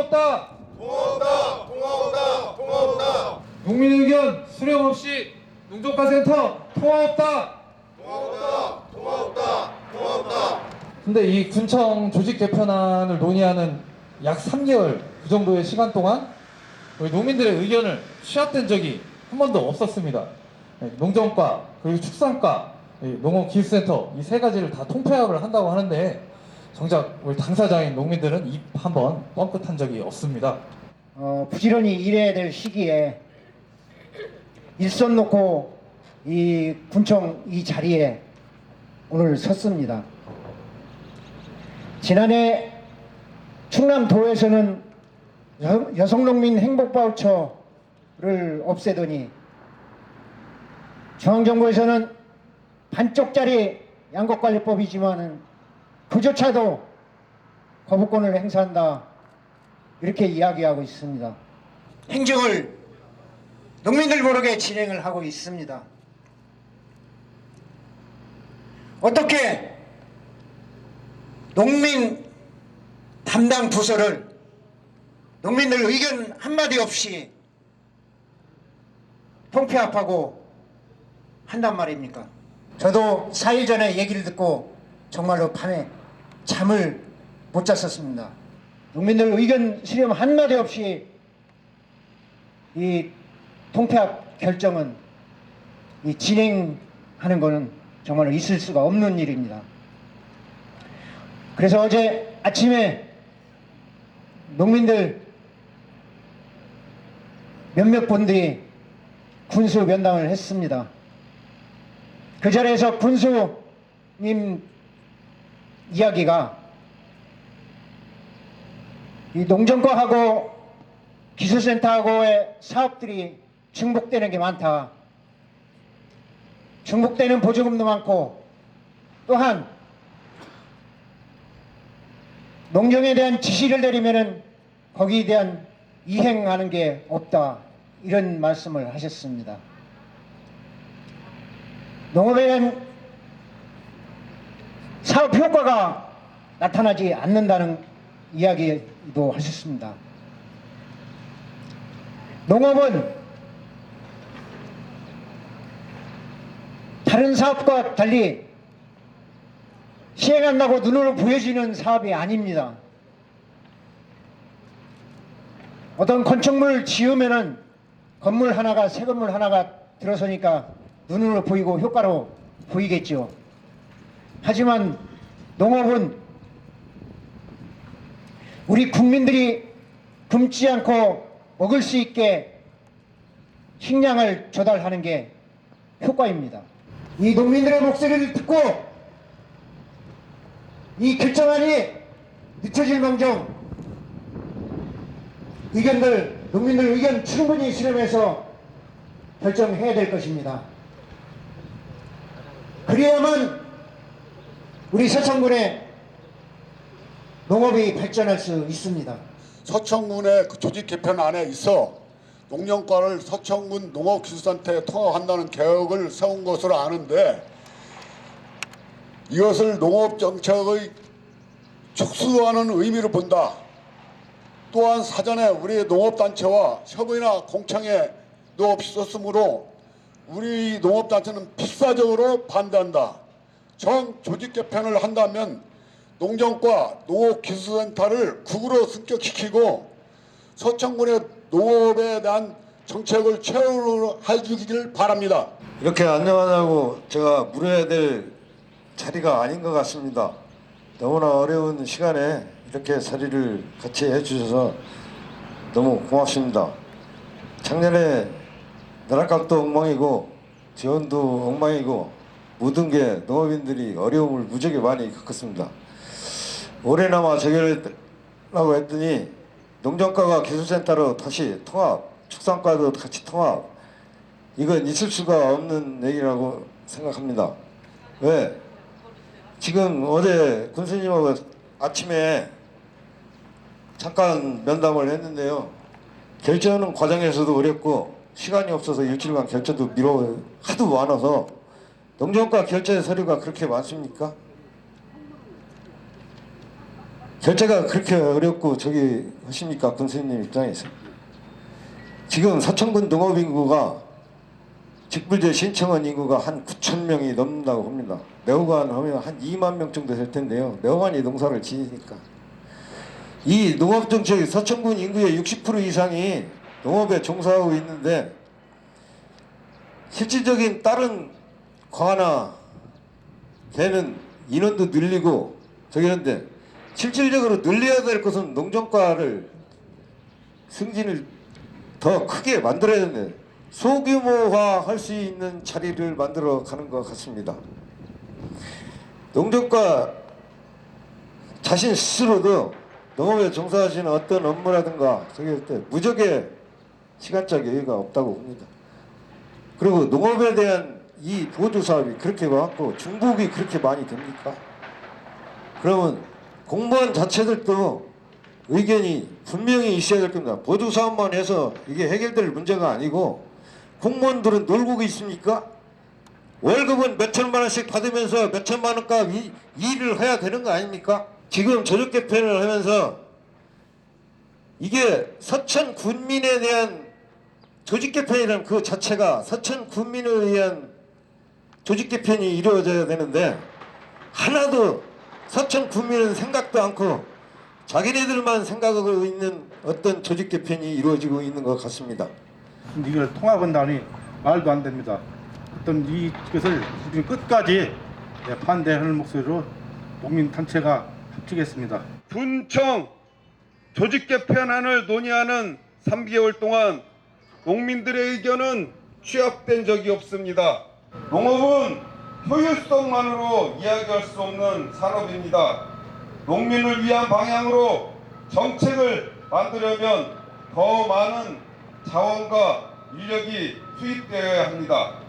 없다. 통화 없다 통화 없다 통화 없다 농민 의견 수렴 없이 농정가센터 통화 없다. 통화 없다 통화 없다 통화 없다 근데 이 군청 조직 개편안을 논의하는 약 3개월 그 정도의 시간 동안 우리 농민들의 의견을 취합된 적이 한 번도 없었습니다. 네, 농정과 그리고 축산과 이 농업기술센터 이 세 가지를 다 통폐합을 한다고 하는데 정작 우리 당사자인 농민들은 입 한 번 뻥끗한 적이 없습니다. 어, 부지런히 일해야 될 시기에 일손 놓고 이 군청 이 자리에 오늘 섰습니다. 지난해 충남도에서는 여, 여성농민 행복바우처를 없애더니 중앙정부에서는 반쪽짜리 양곡관리법이지만은 그조차도 거부권을 행사한다 이렇게 이야기하고 있습니다. 행정을 농민들 모르게 진행을 하고 있습니다. 어떻게 농민 담당 부서를 농민들 의견 한마디 없이 통폐합하고 한단 말입니까? 저도 4일 전에 얘기를 듣고 정말로 밤에 잠을 못 잤었습니다. 농민들 의견 수렴 한마디 없이 이 통폐합 결정은 이 진행하는 것은 정말로 있을 수가 없는 일입니다. 그래서 어제 아침에 농민들 몇몇 분들이 군수 면담을 했습니다. 그 자리에서 군수님 이야기가 이 농정과하고 기술센터하고의 사업들이 중복되는 게 많다. 중복되는 보조금도 많고 또한 농정에 대한 지시를 내리면은 거기에 대한 이행하는 게 없다. 이런 말씀을 하셨습니다. 농업에 대한 사업 효과가 나타나지 않는다는 이야기도 하셨습니다. 농업은 다른 사업과 달리 시행한다고 눈으로 보여지는 사업이 아닙니다. 어떤 건축물 지으면은 건물 하나가 새 건물 하나가 들어서니까 눈으로 보이고 효과로 보이겠죠. 하지만 농업은 우리 국민들이 굶지 않고 먹을 수 있게 식량을 조달하는 게 효과입니다. 이 농민들의 목소리를 듣고 이 결정안이 늦춰질 망정 의견들 농민들 의견 충분히 수렴해서 결정해야 될 것입니다. 그래야만 우리 서천군의 농업이 발전할 수 있습니다. 서청군의 그 조직 개편 안에 있어 농령과를 서청군 농업기술센터에 통합한다는 계획을 세운 것으로 아는데 이것을 농업정책의 축소하는 의미로 본다. 또한 사전에 우리 농업단체와 협의나 공청회 도 없었으므로 우리 농업단체는 필사적으로 반대한다. 정 조직 개편을 한다면 농정과 농업기술센터를 국으로 승격시키고 서청군의 농업에 대한 정책을 최우로 해주기를 바랍니다. 이렇게 안녕하냐고 제가 물어야 될 자리가 아닌 것 같습니다. 너무나 어려운 시간에 이렇게 자리를 같이 해주셔서 너무 고맙습니다. 작년에 나락값도 엉망이고 지원도 엉망이고 모든 게 농업인들이 어려움을 무지하게 많이 겪었습니다. 올해나마 재결하고 했더니 농정과가 기술센터로 다시 통합, 축산과도 같이 통합 이건 있을 수가 없는 얘기라고 생각합니다. 왜? 지금 어제 군수님하고 아침에 잠깐 면담을 했는데요. 결정은 과정에서도 어렵고 시간이 없어서 일주일간 결정도 미뤄 하도 많아서 농정과 결제 서류가 그렇게 많습니까? 결제가 그렇게 어렵고 저기 하십니까 군수님 입장에서 지금 서천군 농업인구가 직불제 신청한 인구가 한 9천 명이 넘는다고 봅니다. 매호간 하면 한 2만 명 정도 될 텐데요. 매호간이 농사를 지으니까 이 농업 정책이 서천군 인구의 60% 이상이 농업에 종사하고 있는데 실질적인 다른 과나 걔는 인원도 늘리고 저기는데 실질적으로 늘려야 될 것은 농정과를 승진을 더 크게 만들어야 되는데 소규모화 할 수 있는 자리를 만들어 가는 것 같습니다. 농정과 자신 스스로도 농업에 종사하시는 어떤 업무라든가 저기 할때 무적의 시간적 여유가 없다고 봅니다. 그리고 농업에 대한 이 보조 사업이 그렇게 많고 중복이 그렇게 많이 됩니까? 그러면 공무원 자체들도 의견이 분명히 있어야 될 겁니다. 보조 사업만 해서 이게 해결될 문제가 아니고 공무원들은 놀고 있습니까? 월급은 몇 천만 원씩 받으면서 몇 천만 원값 이- 일을 해야 되는 거 아닙니까? 지금 조직 개편을 하면서 이게 서천 군민에 대한 조직 개편이라는 그 자체가 서천 군민을 위한 조직 개편이 이루어져야 되는데 하나도 서천 군민은 생각도 않고 자기네들만 생각하고 있는 어떤 조직 개편이 이루어지고 있는 것 같습니다. 근데 이걸 통합한다니 말도 안 됩니다. 어떤 이것을 지금 끝까지 예, 반대하는 목소리로 농민 단체가 합치겠습니다. 군청 조직 개편안을 논의하는 3개월 동안 농민들의 의견은 취합된 적이 없습니다. 농업은 효율성만으로 이야기할 수 없는 산업입니다. 농민을 위한 방향으로 정책을 만들려면 더 많은 자원과 인력이 투입되어야 합니다.